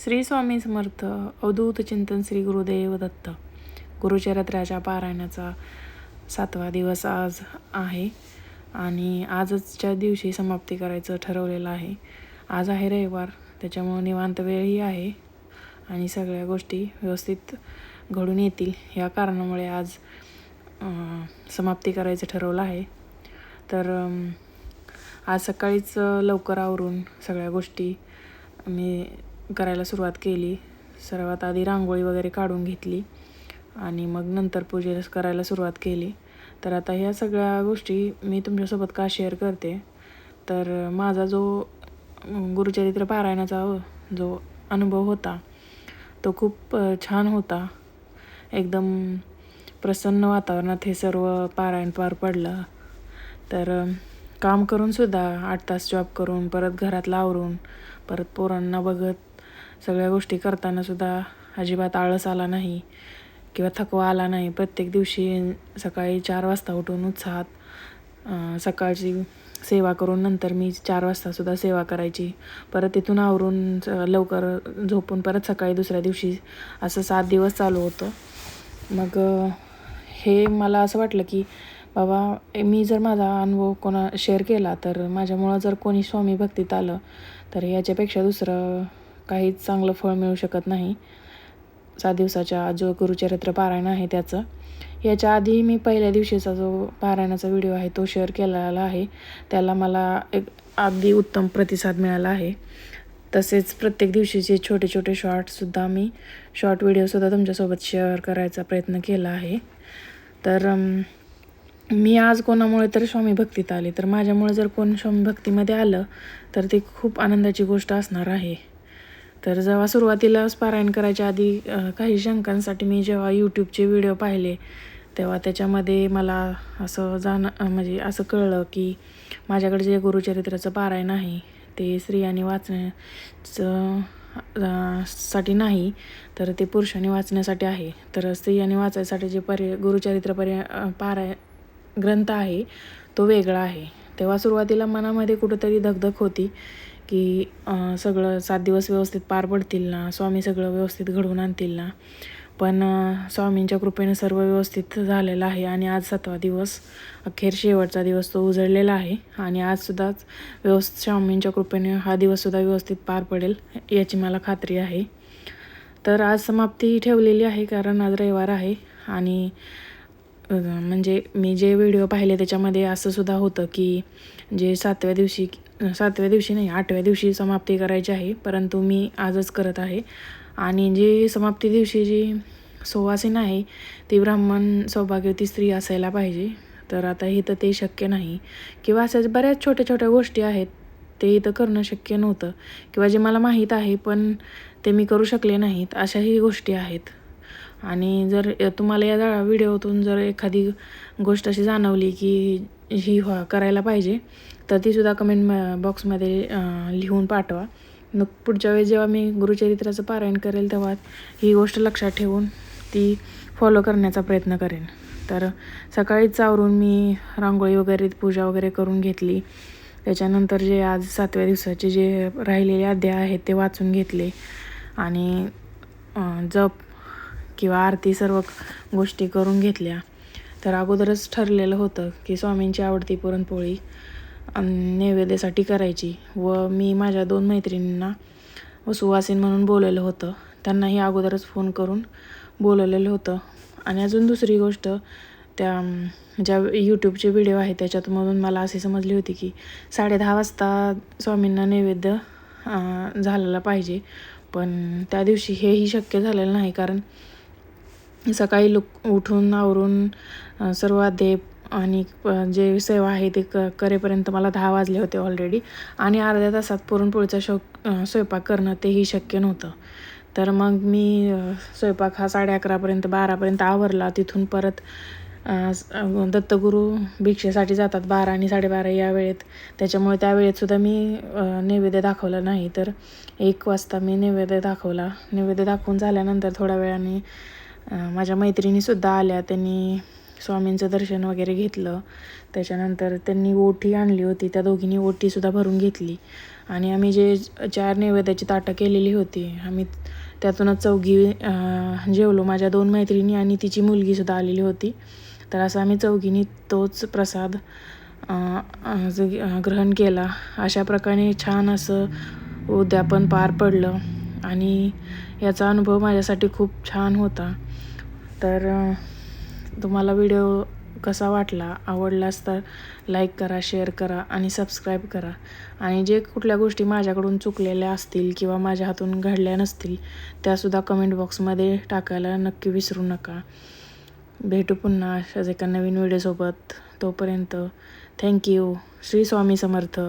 श्री स्वामी समर्थ अवधूत चिंतन श्री गुरुदेव दत्त. गुरुचरित्राच्या पारायणाचा सातवा दिवस आज आहे आणि आजच्या दिवशी समाप्ती करायचं ठरवलेलं आहे. आज आहे रविवार त्याच्यामुळं निवांत वेळही आहे आणि सगळ्या गोष्टी व्यवस्थित घडून येतील. या कारणामुळे आज समाप्ती करायचं ठरवलं आहे. तर आज सकाळीच लवकर आवरून सगळ्या गोष्टी मी करायला सुरुवात केली. सर्वात आधी रांगोळी वगैरे काढून घेतली आणि मग नंतर पूजेला करायला सुरुवात केली. तर आता ह्या सगळ्या गोष्टी मी तुमच्यासोबत का शेअर करते? तर माझा जो गुरुचरित्र पारायणाचा जो अनुभव होता तो खूप छान होता. एकदम प्रसन्न वातावरणात हे सर्व पारायण पार पडलं. तर काम करूनसुद्धा आठ तास जॉब करून परत घरातला आवरून परत पोरांना बघत सगळ्या गोष्टी करताना सुद्धा अजिबात आळस आला नाही किंवा थकवा आला नाही. प्रत्येक दिवशी सकाळी चार वाजता उठून उत्साहात सकाळची सेवा करून नंतर मी चार वाजतासुद्धा सेवा करायची. परत तिथून आवरून लवकर झोपून परत सकाळी दुसऱ्या दिवशी असं सात दिवस चालू होतं. मग हे मला असं वाटलं की बाबा मी जर माझा अनुभव कोणा शेअर केला तर माझ्यामुळं जर कोणी स्वामी भक्तीत आलं तर याच्यापेक्षा दुसरं काहीच चांगलं फळ मिळू शकत नाही. सात दिवसाच्या जो गुरुचरित्र पारायण आहे त्याचं. याच्या आधी मी पहिल्या दिवशीचा जो पारायणाचा व्हिडिओ आहे तो शेअर केलेला आहे. त्याला मला एक अगदी उत्तम प्रतिसाद मिळाला आहे. तसेच प्रत्येक दिवशीचे छोटे छोटे शॉर्टसुद्धा मी शॉर्ट व्हिडिओसुद्धा तुमच्यासोबत शेअर करायचा प्रयत्न केला आहे. तर मी आज कोणामुळे तर स्वामी भक्तीत आले. तर माझ्यामुळे जर कोण स्वामी भक्तीमध्ये आलं तर ती खूप आनंदाची गोष्ट असणार आहे. तर जेव्हा सुरुवातीलाच पारायण करायच्या आधी काही शंकांसाठी मी जेव्हा यूट्यूबचे व्हिडिओ पाहिले तेव्हा त्याच्यामध्ये मला असं जाण म्हणजे असं कळलं की माझ्याकडे जे गुरुचरित्राचं पारायण आहे ते स्त्रियांनी वाचण्याचं साठी नाही तर ते पुरुषांनी वाचण्यासाठी आहे. तर स्त्रियांनी वाचायसाठी जे पर्य गुरुचरित्र पर्य पाराय ग्रंथ आहे तो वेगळा आहे. तेव्हा सुरुवातीला मनामध्ये कुठंतरी धगधग होती की सगळं सात दिवस व्यवस्थित पार पडतील ना स्वामी सगळं व्यवस्थित घडवून आणतील ना. पण स्वामींच्या कृपेने सर्व व्यवस्थित झालेलं आहे आणि आज सातवा दिवस अखेर शेवटचा दिवस तो उजळलेला आहे. आणि आजसुद्धाच व्यवस्थित स्वामींच्या कृपेने हा दिवससुद्धा व्यवस्थित पार पडेल याची मला खात्री आहे. तर आज समाप्ती ठेवलेली आहे कारण आज रविवार आहे. आणि म्हणजे मी जे व्हिडिओ पाहिले त्याच्यामध्ये असं सुद्धा होतं की जे सातव्या दिवशी सातव्या दिवशी नाही आठव्या दिवशी समाप्ती करायची आहे. परंतु मी आजच करत आहे. आणि जी समाप्ती दिवशी जी सुवासीन आहे ती ब्राह्मण सौभाग्यवती स्त्री असायला पाहिजे. तर आता इथं ते शक्य नाही. किंवा अशाच बऱ्याच छोट्या छोट्या गोष्टी आहेत ते इथं करणं शक्य नव्हतं. किंवा जे मला माहीत आहे पण ते मी करू शकले नाहीत अशाही गोष्टी आहेत. आणि जर तुम्हाला या व्हिडिओतून जर एखादी गोष्ट अशी जाणवली की ही व्हा करायला पाहिजे तर तीसुद्धा कमेंट बॉक्समध्ये लिहून पाठवा. मग पुढच्या वेळेस जेव्हा मी गुरुचरित्राचं पारायण करेल तेव्हा ही गोष्ट लक्षात ठेवून ती फॉलो करण्याचा प्रयत्न करेन. तर सकाळीच आवरून मी रांगोळी वगैरे पूजा वगैरे करून घेतली. त्याच्यानंतर जे आज सातव्या दिवसाचे जे राहिलेले अध्याय आहेत ते वाचून घेतले. आणि जप किंवा आरती सर्व गोष्टी करून घेतल्या. तर अगोदरच ठरलेलं होतं की स्वामींची आवडती पुरणपोळी नैवेद्यासाठी करायची व मी माझ्या दोन मैत्रिणींना व सुवासीन म्हणून बोलवलं होतं. त्यांनाही अगोदरच फोन करून बोलवलेलं होतं. आणि अजून दुसरी गोष्ट त्या ज्या यूट्यूबचे व्हिडिओ आहेत त्याच्यातमधून मला असे समजली होती की साडेदहा वाजता स्वामींना नैवेद्य झालेला पाहिजे. पण त्या दिवशी हेही शक्य झालेलं नाही कारण सकाळी लुक उठून आवरून सर्व अध्याय आणि जे सेवा आहे ते क करेपर्यंत मला दहा वाजले होते ऑलरेडी आणि अर्ध्या तासात पुरणपोळीचा शोक स्वयंपाक करणं तेही शक्य नव्हतं. तर मग मी स्वयंपाक हा साडे अकरापर्यंत बारापर्यंत आवरला. तिथून परत दत्तगुरू भिक्षेसाठी जातात बारा आणि साडेबारा या वेळेत. त्याच्यामुळे त्या वेळेतसुद्धा मी नैवेद्य दाखवलं नाही. तर एक वाजता मी नैवेद्य दाखवला. नैवेद्य दाखवून झाल्यानंतर थोड्या वेळाने माझ्या मैत्रिणीसुद्धा आल्या. त्यांनी स्वामींचं दर्शन वगैरे घेतलं. त्याच्यानंतर त्यांनी ओटी आणली होती. त्या दोघींनी ओटीसुद्धा भरून घेतली. आणि आम्ही जे चार नैवेद्याची ताटं केलेली होती आम्ही त्यातूनच चौघी जेवलो. माझ्या दोन मैत्रिणी आणि तिची मुलगीसुद्धा आलेली होती. तर असं आम्ही चौघींनी तोच प्रसाद ग्रहण केला. अशा प्रकारे छान असं उद्यापन पार पडलं. आणि याचा अनुभव माझ्यासाठी खूप छान होता. तर तुम्हाला व्हिडिओ कसा वाटला आवडलास तर लाईक करा शेअर करा आणि सबस्क्राईब करा. आणि जे कुठल्या गोष्टी माझ्याकडून चुकलेल्या असतील किंवा माझ्या हातून घडल्या नसतील त्यासुद्धा कमेंट बॉक्समध्ये टाकायला नक्की विसरू नका. भेटू पुन्हा अशाच एका नवीन व्हिडिओसोबत. तोपर्यंत थँक्यू श्री स्वामी समर्थ.